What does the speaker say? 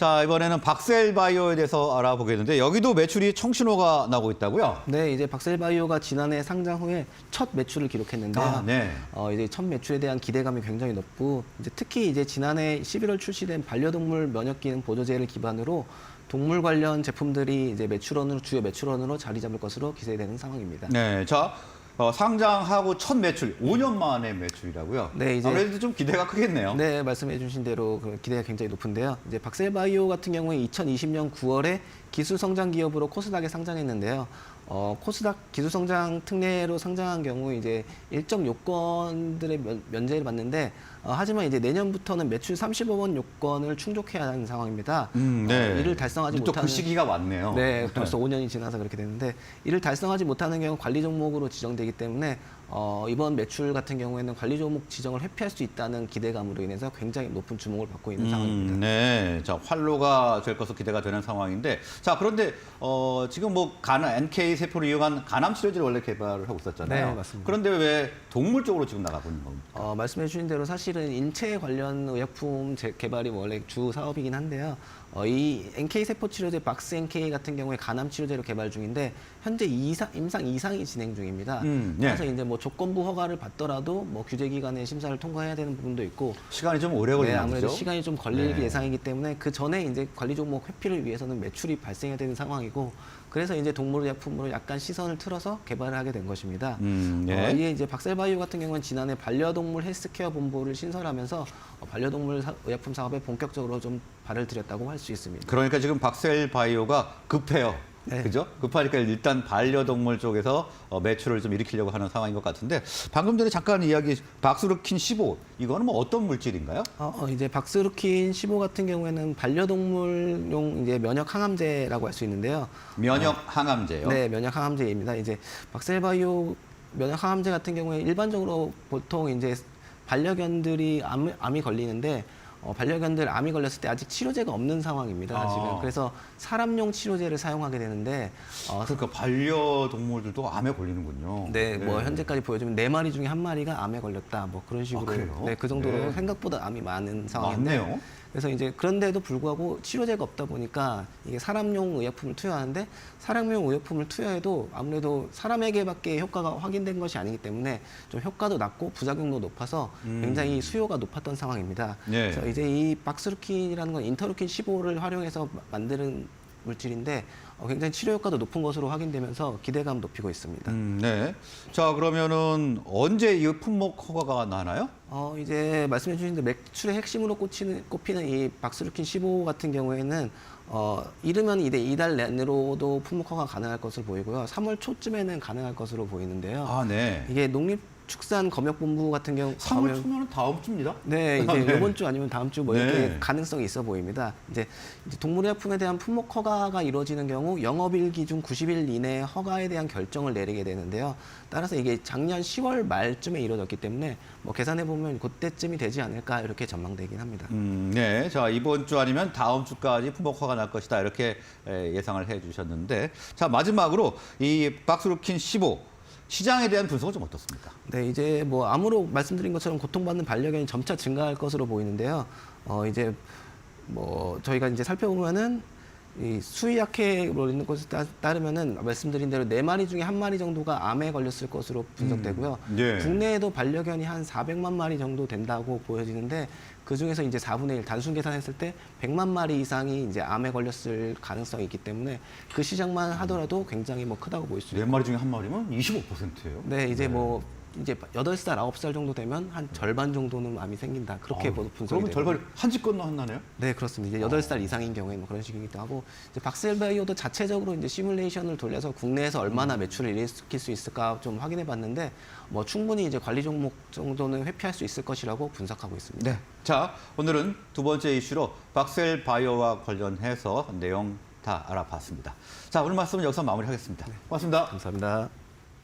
자, 이번에는 박셀바이오에 대해서 알아보겠는데 여기도 매출이 청신호가 나고 있다고요? 네, 이제 박셀바이오가 지난해 상장 후에 첫 매출을 기록했는데요. 아, 네. 어, 이제 첫 매출에 대한 기대감이 굉장히 높고 이제 특히 이제 지난해 11월 출시된 반려동물 면역 기능 보조제를 기반으로 동물 관련 제품들이 이제 매출원으로 주요 매출원으로 자리 잡을 것으로 기대되는 상황입니다. 네. 자, 어, 상장하고 첫 매출 5년 만에 매출이라고요. 네, 이제- 아무래도 좀 기대가 크겠네요. 네, 말씀해 주신 대로 그 기대가 굉장히 높은데요. 이제 박셀바이오 같은 경우에 2020년 9월에 기술 성장 기업으로 코스닥에 상장했는데요. 어, 코스닥 기술 성장 특례로 상장한 경우 이제 일정 요건들의 면, 면제를 받는데 어, 하지만 이제 내년부터는 매출 35원 요건을 충족해야 하는 상황입니다. 음, 네. 어, 이를 달성하지 또그 못하는 시기가 왔네요. 네, 벌써 5년이 지나서 그렇게 되는데 이를 달성하지 못하는 경우 관리 종목으로 지정되기 때문에 어, 이번 매출 같은 경우에는 관리 종목 지정을 회피할 수 있다는 기대감으로 인해서 굉장히 높은 주목을 받고 있는 상황입니다. 음, 네, 자 활로가 될 것으로 기대가 되는 상황인데, 자 그런데 어, 지금 뭐 가나 NK 세포를 이용한 간암 치료제를 원래 개발을 하고 있었잖아요. 네, 맞습니다. 그런데 왜 동물 쪽으로 지금 나가고 있는 겁니까? 어, 말씀해 주신 대로 사실은 인체 관련 의약품 제- 개발이 원래 주 사업이긴 한데요. 어, 이 NK 세포 치료제 박스 NK 같은 경우에 간암 치료제로 개발 중인데 현재 이상, 임상 이상이 진행 중입니다. 음, 네. 그래서 이제 뭐 조건부 허가를 받더라도 뭐 규제 기관의 심사를 통과해야 되는 부분도 있고 시간이 좀 오래 네, 걸리는 아무래도? 시간이 좀 걸릴 네. 예상이기 때문에 그 전에 이제 관리 종목 회피를 위해서는 매출이 발생해야 되는 상황이고 그래서 이제 동물의약품으로 약간 시선을 틀어서 개발을 하게 된 것입니다. 음, 네. 어, 이게 이제 박셀바이오 같은 경우는 지난해 반려동물 헬스케어 본부를 신설하면서 어, 반려동물 사- 의약품 사업에 본격적으로 좀 발을 들였다고 할 수 있습니다. 그러니까 지금 박셀 바이오가 급해요. 네. 그죠? 급하니까 일단 반려동물 쪽에서 어, 매출을 좀 일으키려고 하는 상황인 것 같은데 방금 전에 잠깐 이야기 박수르킨 15 이거는 뭐 어떤 물질인가요? 어, 어, 이제 박스루킨 15 같은 경우에는 반려동물용 이제 면역 항암제라고 할 수 있는데요. 면역 항암제요. 네, 면역 항암제입니다. 이제 박셀바이오 면역 항암제 같은 경우에 일반적으로 보통 이제 반려견들이 암, 암이 걸리는데 어, 반려견들 암이 걸렸을 때 아직 치료제가 없는 상황입니다. 아. 지금 그래서 사람용 치료제를 사용하게 되는데 어, 그러니까 반려동물들도 암에 걸리는군요. 네, 뭐 현재까지 보여주면 네 마리 중에 한 마리가 암에 걸렸다, 뭐 그런 식으로, 그래요? 네, 그 정도로 네. 생각보다 암이 많은 상황인데, 많네요. 그래서 이제 그런데도 불구하고 치료제가 없다 보니까 이게 사람용 의약품을 투여하는데 사람용 의약품을 투여해도 아무래도 사람에게밖에 효과가 확인된 것이 아니기 때문에 좀 효과도 낮고 부작용도 높아서 굉장히 수요가 높았던 상황입니다. 음. 네. 그래서 이제 이 박스루킨이라는 건 인터루킨 15를 활용해서 마- 만드는 물질인데 어, 굉장히 치료 효과도 높은 것으로 확인되면서 기대감 높이고 있습니다. 음, 네. 자 그러면은 언제 이 품목 허가가 나나요? 어, 이제 말씀해 주신 대로 매출의 핵심으로 꼽히는, 꼽히는 이 박스루킨 15 같은 경우에는 어, 이르면 이제 이달 내로도 품목화가 가능할 것으로 보이고요. 3월 초쯤에는 가능할 것으로 보이는데요. 아 네. 이게 농립 축산 검역본부 같은 경우 3월 가면- 초면은 다음 주입니다. 네, 이제 네. 이번 주 아니면 다음 주 뭐 이렇게 네. 가능성이 있어 보입니다. 이제, 이제 동물의약품에 대한 품목 허가가 이루어지는 경우 영업일 기준 90일 이내 허가에 대한 결정을 내리게 되는데요. 따라서 이게 작년 10월 말쯤에 이루어졌기 때문에 뭐 계산해 보면 그때쯤이 되지 않을까 이렇게 전망되긴 합니다. 음, 네. 자, 이번 주 아니면 다음 주까지 품목화가 날 것이다. 이렇게 에, 예상을 해 주셨는데. 자, 마지막으로 이 박스루킨 15 시장에 대한 분석은 좀 어떻습니까? 네, 이제 뭐 암으로 말씀드린 것처럼 고통받는 반려견이 점차 증가할 것으로 보이는데요. 어, 이제 뭐 저희가 이제 살펴보면은 이 수의학회로 있는 것에 따- 따르면은 말씀드린 대로 네 마리 중에 한 마리 정도가 암에 걸렸을 것으로 분석되고요. 음, 예. 국내에도 반려견이 한 400만 마리 정도 된다고 보여지는데 그 중에서 이제 4분의 1 단순 계산했을 때 100만 마리 이상이 이제 암에 걸렸을 가능성이 있기 때문에 그 시장만 하더라도 굉장히 뭐 크다고 보일 수네 마리 중에 한 마리면 25%예요. 네, 이제 뭐 이제 여덟 살 아홉 살 정도 되면 한 절반 정도는 암이 생긴다. 그렇게 뭐 분석이 그러면 되고. 절반이 한집 건너 한나네요? 네, 그렇습니다. 이제 여덟 살 이상인 경우에 뭐 그런 식이기도 하고 이제 박셀바이오도 자체적으로 이제 시뮬레이션을 돌려서 국내에서 얼마나 매출을 일으킬 수 있을까 좀 확인해 봤는데 뭐 충분히 이제 관리 종목 정도는 회피할 수 있을 것이라고 분석하고 있습니다. 네. 자, 오늘은 두 번째 이슈로 박셀 바이오와 관련해서 내용 다 알아봤습니다. 자, 오늘 말씀은 여기서 마무리하겠습니다. 고맙습니다. 감사합니다.